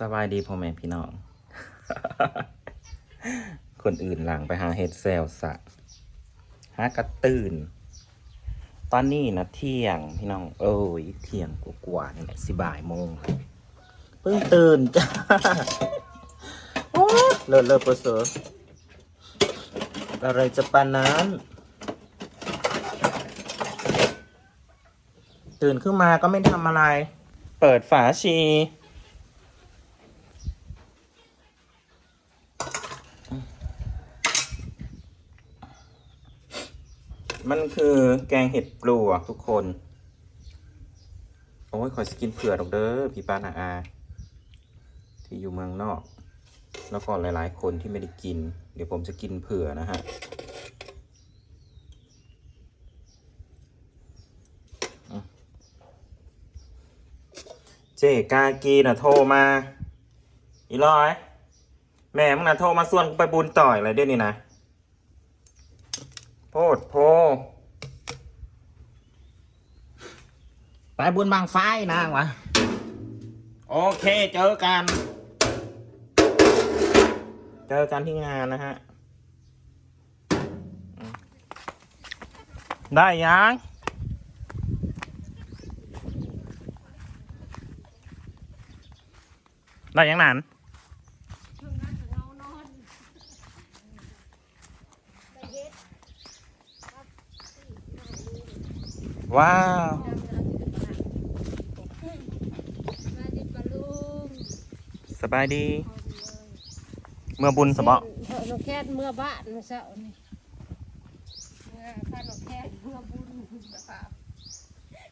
สบายดีพ่อแม่พี่น้อง คนอื่นหลังไปหาเห็ดแซลสะหากระตื่น ตอนนี้นะเที่ยงพี่น้อง เอ้ยเที่ยงกว่าๆนี่แหละสิบ่ายโมงเพิ่งตื่นจ้าโอ้เลิศเลิศเปอร์เซอร์อะไรจะปานนั้นตื่นขึ้นมาก็ไม่ทำอะไร เปิดฝาชี มันคือแกงเห็ดปลวกทุกคน โอ้ยขอยสกินเผื่อดอกเด้อพี่ป้านาอา ที่อยู่เมืองนอก แล้วก็หลายๆ คนที่ไม่ได้กิน เดี๋ยวผมจะกินเผื่อนะฮะเจกากีน่ะโทรมา อีร้อย แม่มึงน่ะโทรมาส่วนไปบุญต่อยอะไรเดี๋ยนี้นะ โพดโพไปบุญบางไฟนางวะ โอเคเจอกัน เจอกันที่งานนะฮะ ได้ยังได้ยังนั้น ว้าวมาดิปลาลุงสบายดี เมื่อบุญสมะนกแค่เมื่อบ้านเมื่อเช้านี่เมื่อข้านกแค่เมื่อบุญนะครับ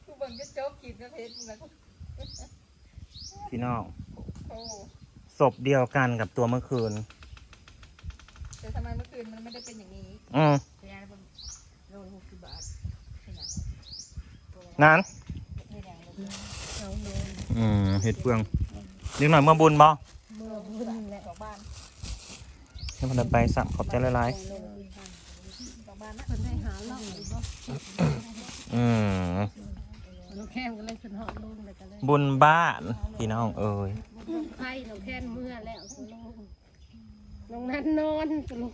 กูเบิ่งจะโจ๊กกินกับเพชรแล้วก็พี่น้องโอ้ศพเดียวกันกับตัวเมื่อคืนแต่ทำไมเมื่อคืนมันไม่ได้เป็นอย่างนี้ อืม พยานบางโลหกสิบบาทเป็นอย่าง นั้นเป็นอย่างเราโลอืมเห็ดเฟืองนิดหน่อยเมื่อบุญบ่เมื่อบุญแหละสองบ้านให้มันเดินไปสั่งขอบใจหลายสองบ้านนะคนให้หาล่องอีกบ่ๆอืมนกแค่ก็เลยบุญบ้านพี่น้องเอ้ยไข่นกแค่เมื่อแล้วลงนั้นนอนสลง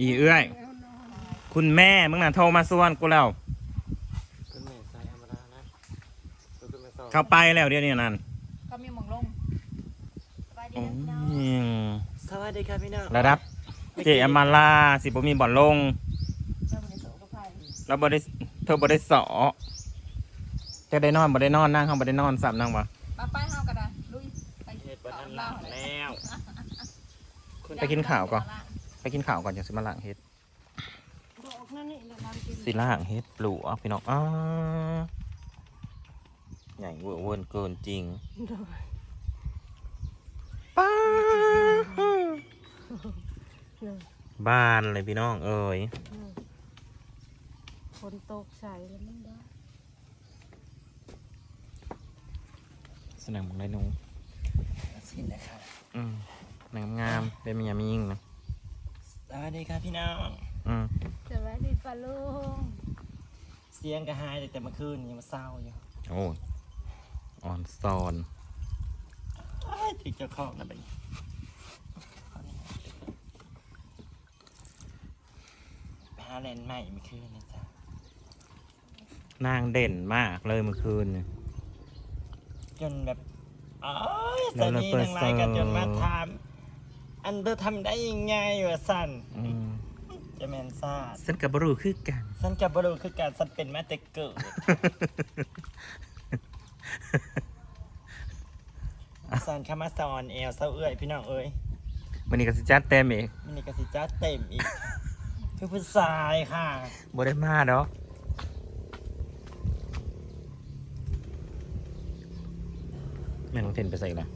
อีเอื้อย คุณแม่มึงน่ะโทรมาส่วนกูแล้ว คุณแม่ใส่ธรรมดานะ ตัวคุณแม่สอนเข้าไปแล้วเดี๋ยวนี้นั่นก็มีหมองลงสบายดีอืนะพี่น้องมสวัสดีครับพี่น้องระดับ เจอมาลาสิบ่มีบ่อนลง เจ้าบริสุทธิ์กับไผ่แล้วบ่ได้เธอบ่ได้สอจะได้นอนบ่ได้นอนนั่งห้องบ่ได้นอนสับนั่งวะมาป้ายห้าวกันนะลุยไปเฮ็ดบัทันหลังแล้วคุณไปกินข้าวก่อนไปกินข้าวก่อนจังสิมาล้างเฮ็ด บอกนั่นนี่เราทำกินสิล่างเฮ็ดปลูกพี่น้องอ้า ใหญ่เวอร์เวิร์นเกินจริงป้าบ้านเลยพี่น้องเอ้ยฝนตกใส่แล้วมันได้สนามของไรหนูสินนะครับอืมหนังงามเป็นมียามียิ่งนะสวัสดีครับพี่น้องอืมสบายดีปะลุงเสียงกระหายแต่เมื่อคืนยังมาเศร้าอยู่โอ้ย อ่อนซอนอ้ายถึงเจ้าของนะบัดนี้ไปหาแลนด์ใหม่เมื่อคืนนะจ๊ะนางเด่นมากเลยเมื่อคืนเนี่ยจนแบบอ้ายแล้สวเรานีเปิดทั้งหลายกันเซอร์จนมาถาม อันเธอทำได้ยังไงวะสันอืมจะแมนซ่าฉันกับบรูคือกัน สันกับบรูคือการสันเป็นมาแต่เกิด สอนคำมาสอนเอลเศร้าเอื้อยพี่น้องเอ้ยวันนี้ก็สิจัดเต็มอีกมินิกสิจ้าเต็มอีก คือผู้ชายค่ะ บ่ได้มาดอกแม่น้องเทนไปใส่ละ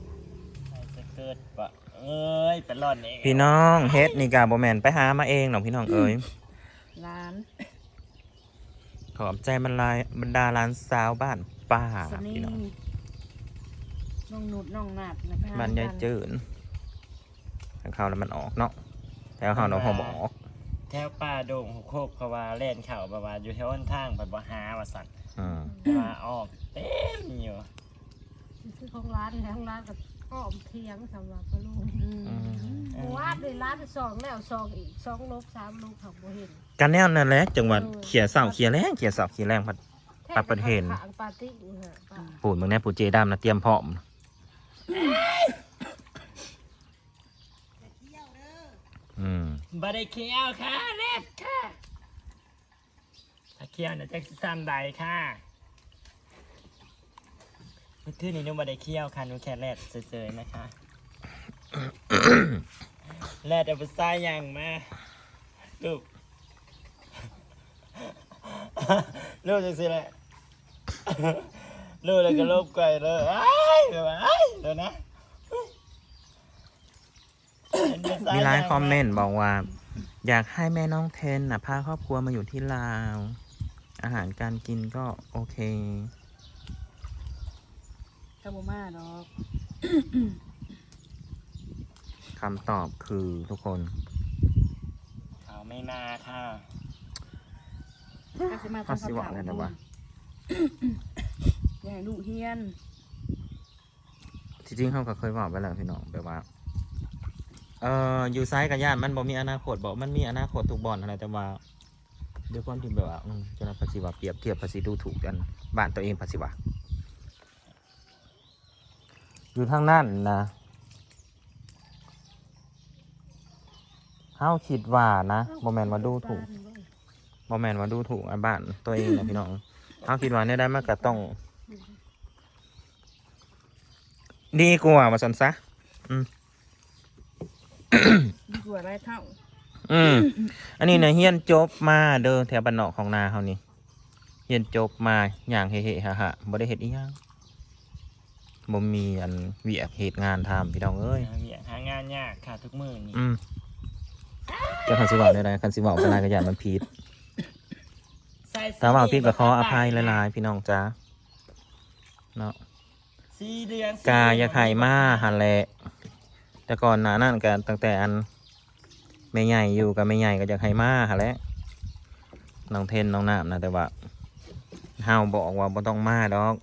ใครจะเกิดปะเอ้ยเป็นรอดเองพี่น้องเฮ็ดนี่กาบ่แม่นไปหามาเองหรอกพี่น้องเอ้ย ร้าน ขอบใจบรรลายบรรดาร้านสาวบ้านป้าสนีพี่น้องน้องหนุดน้องนัดนะบ้านยายจืดทางเขาแล้วมันออกเนาะแต่เขาเราหอมออกแถวป่าโด่งหุกโคกเขาว่าเล่นเข่าแบบว่าอยู่แถวหนทางแบบว่าหาว่าสัตว์อืมว่าออกเต็มอยู่ คือเขาของร้านแล้วร้านกับ อ้อมเทียงสำหรับปลาลูกอืมหมู่ว่าในร้านสองแล้วสองอีกสองลูกสามลูกเขาบ่เห็นกันแนวนั่นแหละจังหวัดเขียเสาเขียแรงเขียเสาเขียแรงพัดปลาประเทศขางปาร์ตี้นี่ฮะปลาปูดมึงแน่ปูเจดำนะเตรียมพร้อมอืมบาได้เคี้ยวค่ะเล็ดค่ะถ้าเคี้ยวเนี่ยจะซ้ำใดค่ะ เมื่อคืนนี้หนุ่มบาได้เคี้ยวค่ะหนูแค่แรดเฉยๆนะคะแรดเอาไปใส่ยังมาลูกลูกจังสิแหละลูกเลยก็ลบไก่เลยไอ้ายเดี๋ยวมาไอ้ายเดี๋ยวนะมีไลน์คอมเมนต์บอกว่า อยากให้แม่น้องเทนนะพาครอบครัวมาอยู่ที่ลาว อาหารการกินก็โอเค ถ้าบ่มาดอกคำตอบคือทุกคนเขาไม่มาค่ะก็สิมาเขาสิว่าอะไรนะวะ อย่าให้ลูกเฮียน ที่จริงเขาก็เคยบอกไปแล้วพี่น้องแบบว่า เอ่ออยู่ไซส์กับญาติมันบอกมีอนาคตบอกมันมีอนาคตทุกบอลอะไรแต่ว่าด้วยความที่แบบว่าอืมจนภาษีว่าเปรียบเทียบภาษีดูถูกกันบ้านตัวเองภาษีว่า อยู่ทางนั้นนะเขาคิดว่านะโมแมนว่าดูถูกโมแมนว่าดูถูกอันบ้านตัวเองนะพี่น้องเขาคิดว่าเนี่ยได้มากก็ต้อง ดีกว่ามาสันซะดีกว่าไรเท่า อืมอันนี้นะเฮียนจบมาเด้อแถวบ้านนอกของนาเขานี่เฮียนจบมาอย่างเฮๆฮะฮะบ่ได้เฮ็ดอีหยัง บ่มีอันเวียกเหตุงานทำพี่น้องเอ้ยหาเวียกหางานยากค่ะทุกมื้อนี่อืมจะคันสิเว้าได้ไดคันสิเว้าก็ลายก็อย่ามันผิดใส่ถ้าเว้าผิดก็ขออภัยหลายๆพี่น้องจ้าเนาะสีเดือนกาอยากให้มาหันแหละแต่ก่อนหน้านั้นก็ตั้งแต่อันแม่ใหญ่อยู่กับแม่ใหญ่ก็อยากให้มาหันแหละน้องเทนน้องน้ำนะแต่ว่าเฮาบอกว่าบ่ต้องมาดอก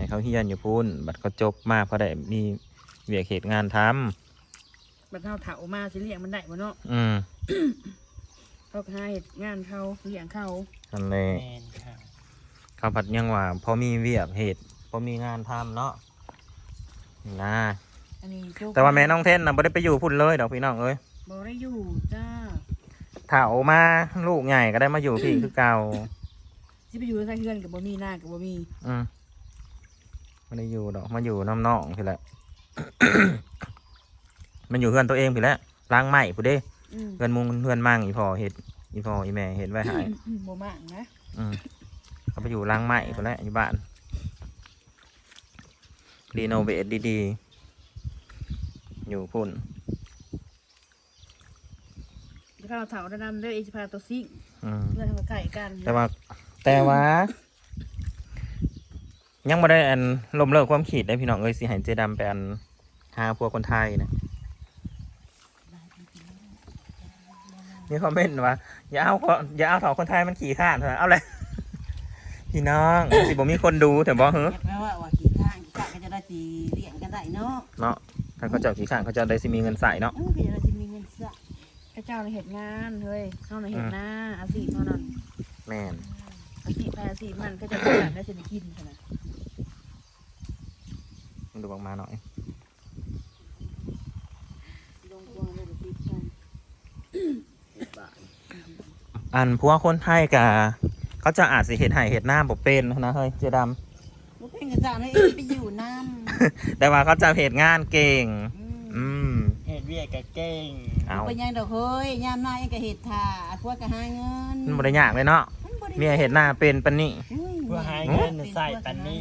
ให้เขาเฮียนอยู่พุ่นบัดเขาจบมาเพราะได้มีเวียกเหตุงานทบัดเท่าเถามาสิเลี้ยงมันได้บ่เนาะำอืมเขาก็หาเฮ็ดงานเขาเลี้ยงเขานั่นแหละแมนค่ะเขาผัดยังว่าพอมีเวียกเหตุพอมีงานทำเนาะนะอันนี้โจ๊กแต่ว่าแม่น้องเทนนะบ่ได้ไปอยู่พุ่นเลยดอกพี่น้องเอ้ยบ่ได้อยู่จ้าเถามาลูกใหญ่ก็ได้มาอยู่พี่ คือเก่าสิไปอยู่ใส่เฮือนกับบ่มีหน้ากับบ่มีอืม ไม่ได้อยู่ดอกมาอยู่น้ำนองพี่แหละ มันอยู่เพื่อนตัวเองพี่แหละล้างไม้ผู้เด้อืมเพื่อนมุงเพื่อนมั่งอีพอเห็ดอีพออีแม่เห็ดไว้หายอืมบ่มากนะอืมเขาไปอยู่ล้างไม้พี่แหละอยู่บ้านรีโนเวทดีๆอยู่พุ่นเดี๋ยวเราเถาแนะนำเด้อเอจิพาตัวซิ่งอืม เพื่อนเขาไก่กันแต่ว่าแต่ว่า ยังไม่ได้อันลมเลิกความขีดได้พี่น้องเอ้ยสิใหายเจดำไปอันหาพวกคนไทยนะมีคอมเมนต์ว่าอย่าเอาคนอย่าเอาเถาคนไทยมันขี่ข้านเถอะเอาเลยพี่น้องสิบ่มีคนดูแต่บอกเฮ้อแปลว่าว่าขี่ข้างขี่ข้างก็จะได้สีเลี้ยงกันได้เนาะเนาะถ้าเขาเจ้าขี่ข้านเขาเจะได้สิมีเงินใส่เนาะเออก็จะได้สิมีเงินเสียพระเจ้าในเฮ็ดงานเฮ้ยเฮาในเฮ็ดหน้าอาชีพเท่านั้นแม่นอาชีพไปอาชีพมันก็จะได้ได้สิได้กินขนาด มันดูออกมาหน่อยลงกวางเลยก็สิกันอันพวกคนไทยกะเขาจะอาจสิเห็ดไห่เห็ดหน้าบ่เป็นนะเฮ้ยเจดำบ่เป็นกระซ่าให้เอ้ยไปอยู่น้แต่ว่าเขาจะเห็ดงานเก่งำอืมอืมเฮ็ดเวียกกับเก่งเอาบ่ยังดอกเฮ้ยยามหน้าเองก็เฮ็ดท่าอาพวกก็หาเงินมันบ่ได้ยากเลยเนาะมันบ่ได้เมียเห็ดหน้าเป็นปันนี่อุ้ยเพื่อหาเงินใส่ปันนี้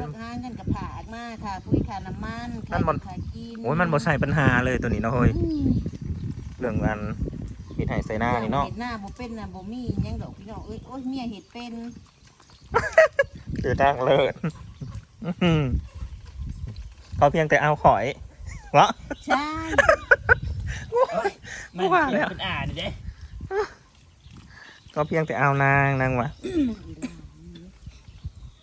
อืมพวกหาเงินกับผากมาค่ะปุ้ยค่าน้ำมันมันบ่ ค่ากินโอ้ยมันบ่ใช่ปัญหาเลยตัวนี้เนาะเฮ้ยอืมเรื่องอันเห็ดไห่ใส่หน้านี่เนาะเฮ็ดหน้าบ่เป็นน่ะบ่มีหยังดอกพี่น้องเอ้ยโอ้ยเมียเฮ็ดเป็นคือทางเลิศอื้อหือเขาเพียงแต่เอาขอยวะ ใช่มันว่าแล้เขียนวเป็นอ่านเด้ก็เพียงแต่เอานางนางวะ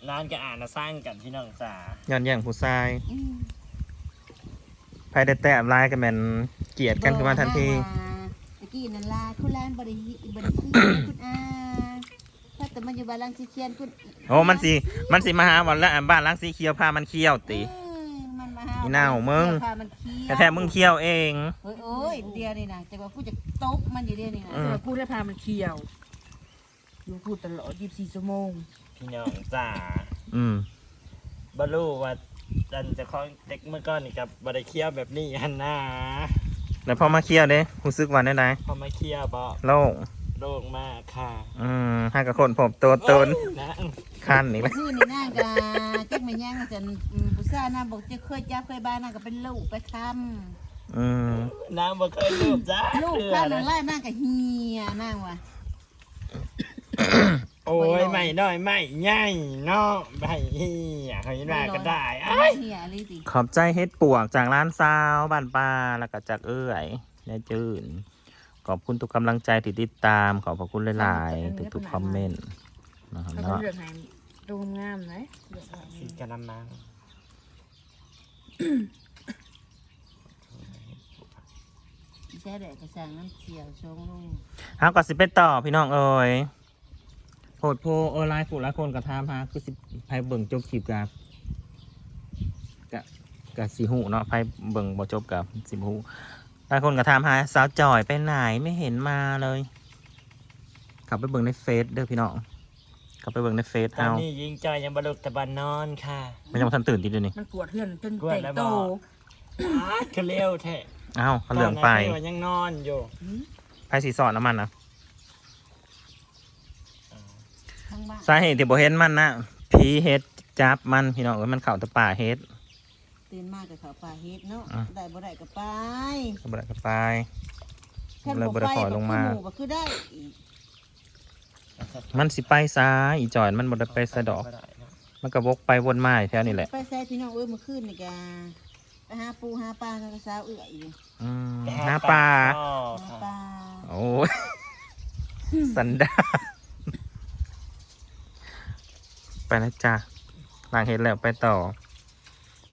ร้านก็อ่านนะสร้างกันพี่น้องจ๋าย้อนแย่งผู้ชายอืมไผได้แต้มลายกันแม่นเกลียดกันขึ้นมาทันทีตะกี้นั่นล่ะคุณแลนบริบริคือคุณอาถ้าแต่มันอยู่บ้านลังสิเคียนคุณโอ้มันสิมันสิมาหาวันละบ้านหล้างสีเขียวพามันเคี้ยวติเออมันมาหาอีน่าของมึงพามันเคี้ยวแต่แท้มึงเคี้ยวเองโอ้ยโอ้ยเดียวนี่นะแต่ว่ากูจะตบมันอยู่เดียวนี่นะอืมแต่พูดได้พามันเคี่ยวอยู่พูดตลอด24ชั่วโมง พี่น้องจ๋าอืมบรรู้ว่าดันจะคล้องเด็กเมื่อก่อนนี่กับบริเคียวแบบนี้ฮันนาแล้วพอมาเคี้ยวเด้รู้สึกว่าได้ไหนพอมาเคียวบอโล่งโล่งมากค่ะอืมให้กับคนผมตัวตนนะคันนี่แหละคือนี่นางกะเจ๊กไม่ย่างจะผู้ซ่าน่าบอกจะเคยจับเคยบ้านน่าก็เป็นลูกไปคอืมน้ำบ่เคยรูปจ้าำลูกข้างนั่นแหละน่างก็เฮียนางว่ะ โอ้ยไม่น้อยไม่ใหญ่เนาะไม่เฮียเขายินว่าก็ได้ไอ้ยเฮียอะไรสิขอบใจเฮ็ดปวกจากร้านซาวบ้านป้าแล้วก็จากเอื้อยยายจืนขอบคุณทุกกำลังใจที่ติดตาม ขอบพระคุณหลายๆทุกๆคอมเมนต์นะครับแล้วก็เนาะเลือกให้ดูงามๆนะเลือกให้สีกระมังใช่เด็กกระสังน้ำเชียวชงลูกเอาก็สิไปต่อพี่น้องเอ้ย โพดโพเออไลน์ผู้หลายคนก็ถามหาคือสิไผเบิ่งจบคลิปกับกะกะสิหูเนาะไผเบิ่งบ่จบกับสิบ่ฮู้หลายคนก็ถามหาสาวจอยไปไหนไม่เห็นมาเลยกลับไปเบิ่งในเฟซเด้อพี่น้องกลับไปเบิ่งในเฟซตอนเอานี้ยิงจอยยังบรรลุแต่บันนอนค่ะไม่ยังบ่ทันตื่นติดเดี๋ยวนี้มันกวดเพื่อนจนกวดเตะแล้วโตบอกอ้าคือเร็วแท้เอ้าเขาเหลืองไปตนนั้นพี่ว่ายังนอนอยู่ไผสีสอนน้ำมันนะ ทั้งบ้านสาเหตุที่บ่เห็นมันนะผีเฮ็ดจับมันพี่น้องเอ้ยมันเข้าแตะป่าเฮ็ดตื่นมากกับเขาปลาเฮ็ดเนาะอะได้บ่ได้ก็ไปก็บ่ได้ก็ไปท่านเลยบ่บ่ได้ไปขอก็ลคืงอมาหมู่ก็คือได้อีกมันสิไปซ้ายอีจอยมันบ่ได้ไปสะดอก มันก็วกไปวนมาอยู่แถวนี่แหละไปแซ่พี่น้องเอ้ยเมื่อคืนนี่กะไปหาปูหาปลากับสาวเอื้อยอยู่อืมหาปลาหาปลาโอ้ยสันดาล ไปนะจ๊ะหลังเห็นแล้วไปต่อ